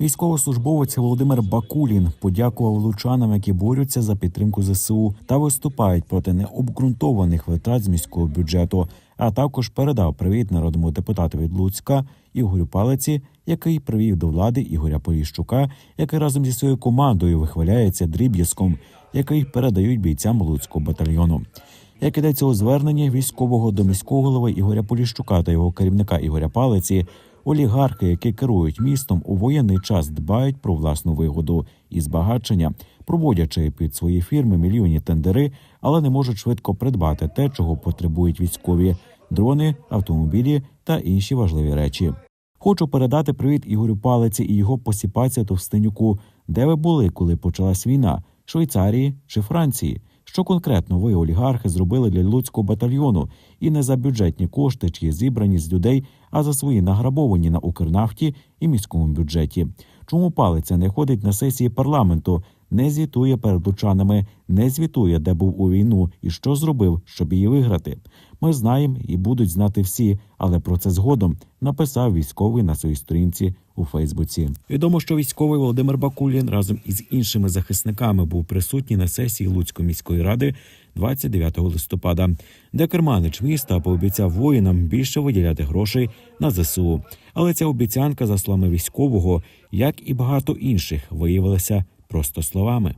Військовослужбовець Володимир Бакулін подякував лучанам, які борються за підтримку ЗСУ та виступають проти необґрунтованих витрат з міського бюджету. А також передав привіт народному депутату від Луцька Ігорю Палиці, який привів до влади Ігоря Поліщука, який разом зі своєю командою вихваляється дріб'язком, який передають бійцям Луцького батальйону. Як ідеться у зверненні військового до міського голови Ігоря Поліщука та його керівника Ігоря Палиці, олігархи, які керують містом у воєнний час, дбають про власну вигоду і збагачення, проводячи під свої фірми мільйонні тендери, але не можуть швидко придбати те, чого потребують військові дрони, автомобілі та інші важливі речі. Хочу передати привіт Ігорю Палиці і його посіпаці Товстенюку. Де ви були, коли почалась війна? Швейцарії чи Франції? Що конкретно ви, олігархи, зробили для Луцького батальйону і не за бюджетні кошти, чи зібрані з людей, а за свої награбовані на Укрнафті і міському бюджеті? Чому палиця не ходить на сесії парламенту, не звітує перед лучанами, не звітує, де був у війну і що зробив, щоб її виграти? Ми знаємо і будуть знати всі, але про це згодом написав військовий на своїй сторінці у Фейсбуці. Відомо, що військовий Володимир Бакулін разом із іншими захисниками був присутній на сесії Луцької міської ради 29 листопада, де керманич міста пообіцяв воїнам більше виділяти грошей на ЗСУ. Але ця обіцянка, за словами військового, як і багато інших, виявилася просто словами.